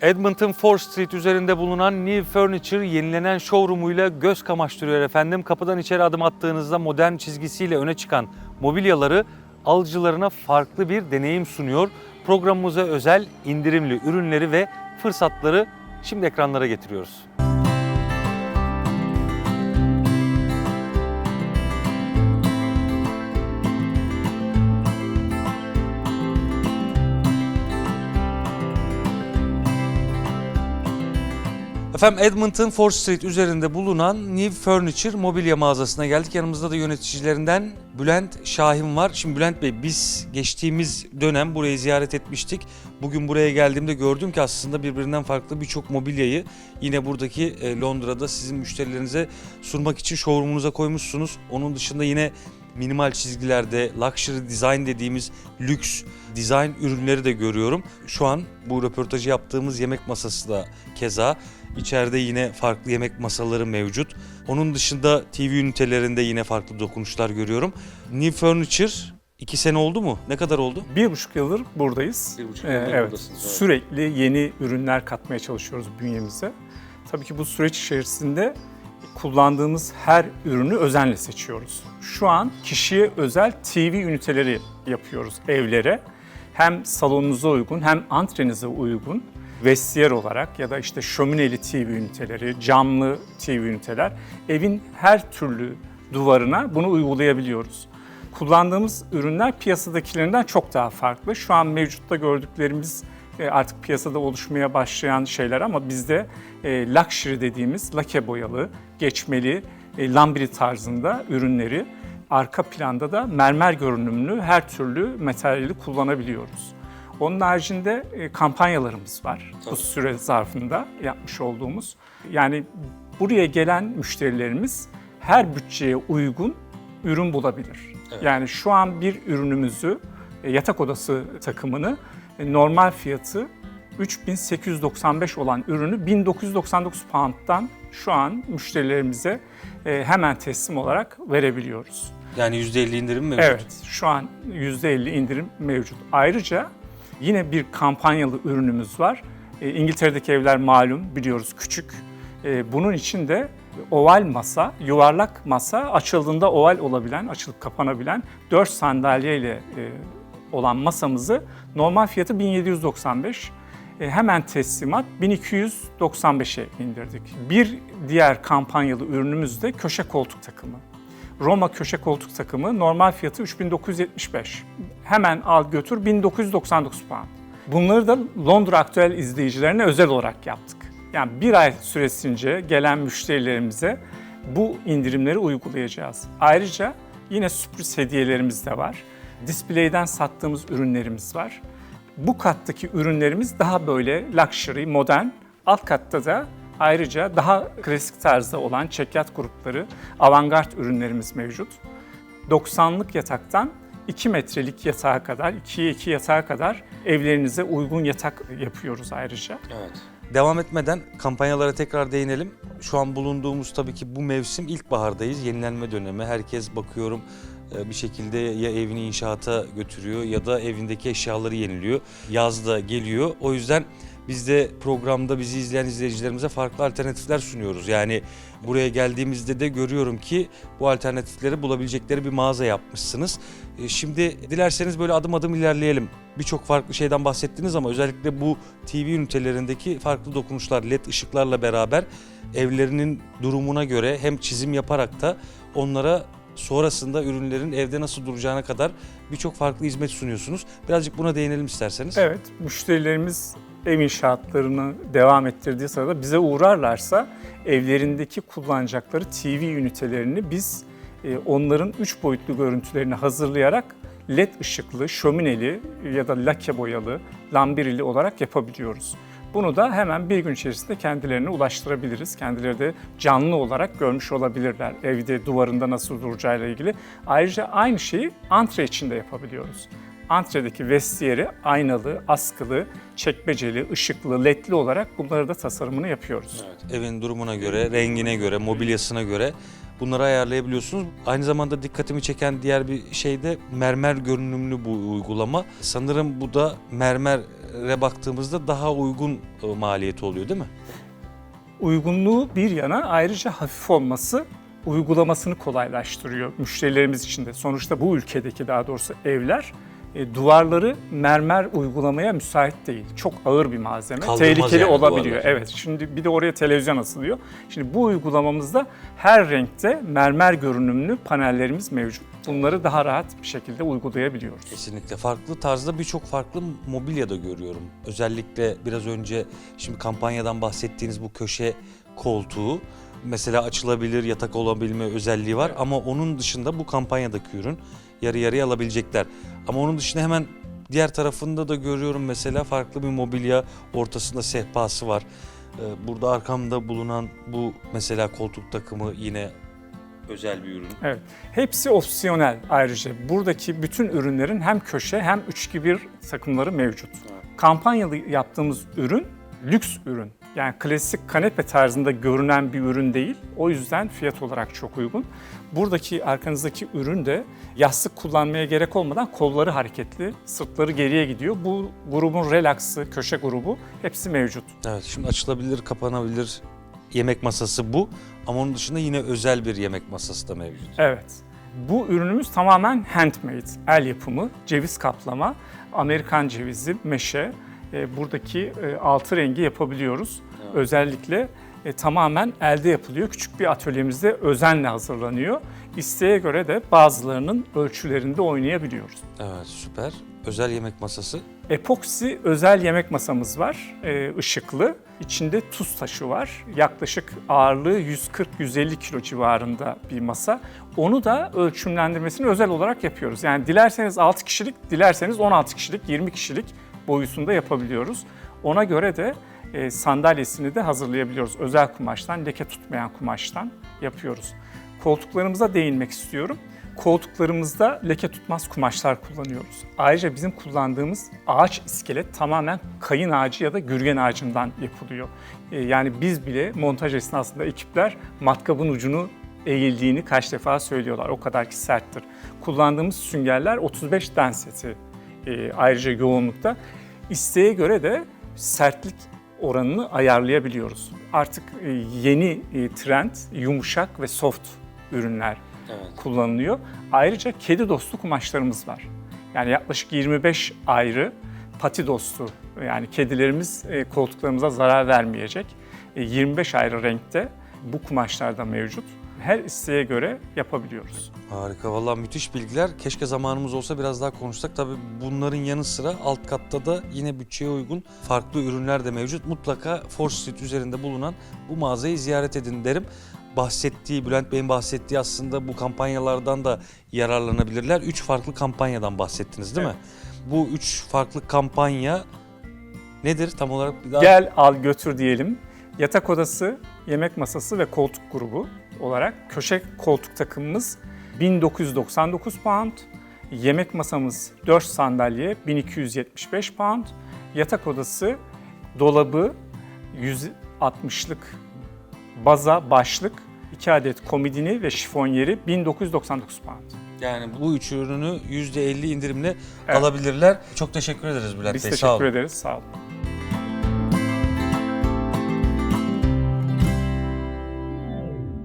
Edmonton 4 Street üzerinde bulunan New Furniture yenilenen showroomuyla göz kamaştırıyor efendim. Kapıdan içeri adım attığınızda modern çizgisiyle öne çıkan mobilyaları alıcılarına farklı bir deneyim sunuyor. Programımıza özel indirimli ürünleri ve fırsatları şimdi ekranlara getiriyoruz. Efendim Edmonton 4 Street üzerinde bulunan New Furniture mobilya mağazasına geldik. Yanımızda da yöneticilerinden Bülent Şahin var. Şimdi Bülent Bey biz geçtiğimiz dönem burayı ziyaret etmiştik. Bugün buraya geldiğimde gördüm ki aslında birbirinden farklı birçok mobilyayı yine buradaki e, Londra'da sizin müşterilerinize sunmak için showroom'unuza koymuşsunuz. Onun dışında yine minimal çizgilerde luxury design dediğimiz lüks design ürünleri de görüyorum. Şu an bu röportajı yaptığımız yemek masası da keza İçeride yine farklı yemek masaları mevcut. Onun dışında TV ünitelerinde yine farklı dokunuşlar görüyorum. New Furniture iki sene oldu mu? Ne kadar oldu? Bir buçuk yıldır buradayız. Bir buçuk Ee, yıldır evet. buradasınız, evet. Sürekli yeni ürünler katmaya çalışıyoruz bünyemize. Tabii ki bu süreç içerisinde kullandığımız her ürünü özenle seçiyoruz. Şu an kişiye özel TV üniteleri yapıyoruz evlere. Hem salonunuza uygun hem antrenize uygun vestiyer olarak ya da işte şömineli TV üniteleri, camlı TV üniteler evin her türlü duvarına bunu uygulayabiliyoruz. Kullandığımız ürünler piyasadakilerinden çok daha farklı. Şu an mevcutta gördüklerimiz artık piyasada oluşmaya başlayan şeyler ama bizde e, luxury dediğimiz lake boyalı, geçmeli, e, lambiri tarzında ürünleri arka planda da mermer görünümlü her türlü materyali kullanabiliyoruz. Onun haricinde e, kampanyalarımız var bu süre zarfında yapmış olduğumuz. Yani buraya gelen müşterilerimiz her bütçeye uygun ürün bulabilir. Yani şu an bir ürünümüzü, e, yatak odası takımını e, normal fiyatı 3895 olan ürünü 1999 pound'dan şu an müşterilerimize e, hemen teslim olarak verebiliyoruz. Yani %50 indirim mevcut. Evet, şu an %50 indirim mevcut. Ayrıca yine bir kampanyalı ürünümüz var. E, İngiltere'deki evler malum, biliyoruz küçük. E, bunun için de oval masa, yuvarlak masa, açıldığında oval olabilen, açılıp kapanabilen 4 sandalye ile e, olan masamızı normal fiyatı 1795. E, hemen teslimat 1295'e indirdik. Bir diğer kampanyalı ürünümüz de köşe koltuk takımı. Roma köşe koltuk takımı normal fiyatı 3975. Hemen al götür 1999 pound. Bunları da Londra Aktüel izleyicilerine özel olarak yaptık. Yani bir ay süresince gelen müşterilerimize bu indirimleri uygulayacağız. Ayrıca yine sürpriz hediyelerimiz de var. Display'den sattığımız ürünlerimiz var. Bu kattaki ürünlerimiz daha böyle luxury, modern. Alt katta da ayrıca daha klasik tarzda olan çekyat grupları, avantgard ürünlerimiz mevcut. 90'lık yataktan 2 metrelik yatağa kadar, 2'ye 2 yatağa kadar evlerinize uygun yatak yapıyoruz ayrıca. Evet. Devam etmeden kampanyalara tekrar değinelim. Şu an bulunduğumuz tabii ki bu mevsim ilkbahardayız. Yenilenme dönemi. Herkes bakıyorum bir şekilde ya evini inşaata götürüyor ya da evindeki eşyaları yeniliyor. Yaz da geliyor. O yüzden biz de programda bizi izleyen izleyicilerimize farklı alternatifler sunuyoruz. Yani buraya geldiğimizde de görüyorum ki bu alternatifleri bulabilecekleri bir mağaza yapmışsınız. E, Şimdi dilerseniz böyle adım adım ilerleyelim. Birçok farklı şeyden bahsettiniz ama özellikle bu TV ünitelerindeki farklı dokunuşlar, led ışıklarla beraber evlerinin durumuna göre hem çizim yaparak da onlara sonrasında ürünlerin evde nasıl duracağına kadar birçok farklı hizmet sunuyorsunuz. Birazcık buna değinelim isterseniz. Evet, müşterilerimiz ev inşaatlarını devam ettirdiği sırada bize uğrarlarsa evlerindeki kullanacakları TV ünitelerini biz e, onların 3 boyutlu görüntülerini hazırlayarak LED ışıklı, şömineli ya da lake boyalı, lambirili olarak yapabiliyoruz. Bunu da hemen bir gün içerisinde kendilerine ulaştırabiliriz. Kendileri de canlı olarak görmüş olabilirler evde duvarında nasıl duracağıyla ilgili. Ayrıca aynı şeyi antre için de yapabiliyoruz. Antredeki vestiyeri aynalı, askılı, çekmeceli, ışıklı, ledli olarak bunları da tasarımını yapıyoruz. Evin durumuna göre, rengine göre, mobilyasına göre bunları ayarlayabiliyorsunuz. Aynı zamanda dikkatimi çeken diğer bir şey de mermer görünümlü bu uygulama. Sanırım bu da mermere baktığımızda daha uygun e, maliyeti oluyor değil mi? Uygunluğu bir yana ayrıca hafif olması uygulamasını kolaylaştırıyor müşterilerimiz için de. Sonuçta bu ülkedeki daha doğrusu evler e, duvarları mermer uygulamaya müsait değil. Çok ağır bir malzeme. Kaldırmaz Tehlikeli yani olabiliyor. duvarlar. Evet. Şimdi bir de oraya televizyon asılıyor. Şimdi bu uygulamamızda her renkte mermer görünümlü panellerimiz mevcut. Bunları daha rahat bir şekilde uygulayabiliyoruz. Kesinlikle. Farklı tarzda birçok farklı mobilya da görüyorum. Özellikle biraz önce şimdi kampanyadan bahsettiğiniz bu köşe koltuğu mesela açılabilir yatak olabilme özelliği var ama onun dışında bu kampanyadaki ürün yarı yarıya alabilecekler. Ama onun dışında hemen diğer tarafında da görüyorum mesela farklı bir mobilya ortasında sehpası var. Ee, Burada arkamda bulunan bu mesela koltuk takımı yine özel bir ürün. Evet. Hepsi opsiyonel ayrıca. Buradaki bütün ürünlerin hem köşe hem 3-2-1 takımları mevcut. Kampanyalı yaptığımız ürün lüks ürün. Yani klasik kanepe tarzında görünen bir ürün değil. O yüzden fiyat olarak çok uygun. Buradaki arkanızdaki ürün de yastık kullanmaya gerek olmadan kolları hareketli, sırtları geriye gidiyor. Bu grubun relaxı, köşe grubu hepsi mevcut. Evet şimdi açılabilir, kapanabilir yemek masası bu. Ama onun dışında yine özel bir yemek masası da mevcut. Evet. Bu ürünümüz tamamen handmade, el yapımı, ceviz kaplama, Amerikan cevizi, meşe. E, buradaki e, altı rengi yapabiliyoruz. Özellikle e, tamamen elde yapılıyor. Küçük bir atölyemizde özenle hazırlanıyor. İsteğe göre de bazılarının ölçülerinde oynayabiliyoruz. Evet süper. Özel yemek masası. Epoksi özel yemek masamız var, e, ışıklı. İçinde tuz taşı var. Yaklaşık ağırlığı 140-150 kilo civarında bir masa. Onu da ölçümlendirmesini özel olarak yapıyoruz. Yani dilerseniz 6 kişilik, dilerseniz 16 kişilik, 20 kişilik boyutunda yapabiliyoruz. Ona göre de e, sandalyesini de hazırlayabiliyoruz. Özel kumaştan, leke tutmayan kumaştan yapıyoruz. Koltuklarımıza değinmek istiyorum. Koltuklarımızda leke tutmaz kumaşlar kullanıyoruz. Ayrıca bizim kullandığımız ağaç iskelet tamamen kayın ağacı ya da gürgen ağacından yapılıyor. Ee, Yani biz bile montaj esnasında ekipler matkabın ucunu eğildiğini kaç defa söylüyorlar. O kadar ki serttir. Kullandığımız süngerler 35 denseti e, ayrıca yoğunlukta. İsteğe göre de sertlik oranını ayarlayabiliyoruz. Artık e, yeni e, trend yumuşak ve soft ürünler Evet. kullanılıyor. Ayrıca kedi dostu kumaşlarımız var. Yani yaklaşık 25 ayrı pati dostu yani kedilerimiz e, koltuklarımıza zarar vermeyecek. E, 25 ayrı renkte bu kumaşlar da mevcut. Her isteğe göre yapabiliyoruz. Harika vallahi müthiş bilgiler. Keşke zamanımız olsa biraz daha konuşsak. Tabii bunların yanı sıra alt katta da yine bütçeye uygun farklı ürünler de mevcut. Mutlaka Force Street üzerinde bulunan bu mağazayı ziyaret edin derim. Bahsettiği, Bülent Bey'in bahsettiği aslında bu kampanyalardan da yararlanabilirler. Üç farklı kampanyadan bahsettiniz değil mi? Bu üç farklı kampanya nedir tam olarak? Bir daha Gel al götür diyelim. Yatak odası, yemek masası ve koltuk grubu olarak köşe koltuk takımımız 1999 pound. Yemek masamız 4 sandalye 1275 pound. Yatak odası dolabı 160'lık baza başlık 2 adet komodini ve şifonyeri 1999 pound. Yani bu üç ürünü %50 indirimle Evet. alabilirler. Çok teşekkür ederiz Bülent Biz Bey. teşekkür Sağ olun. ederiz. Sağ olun.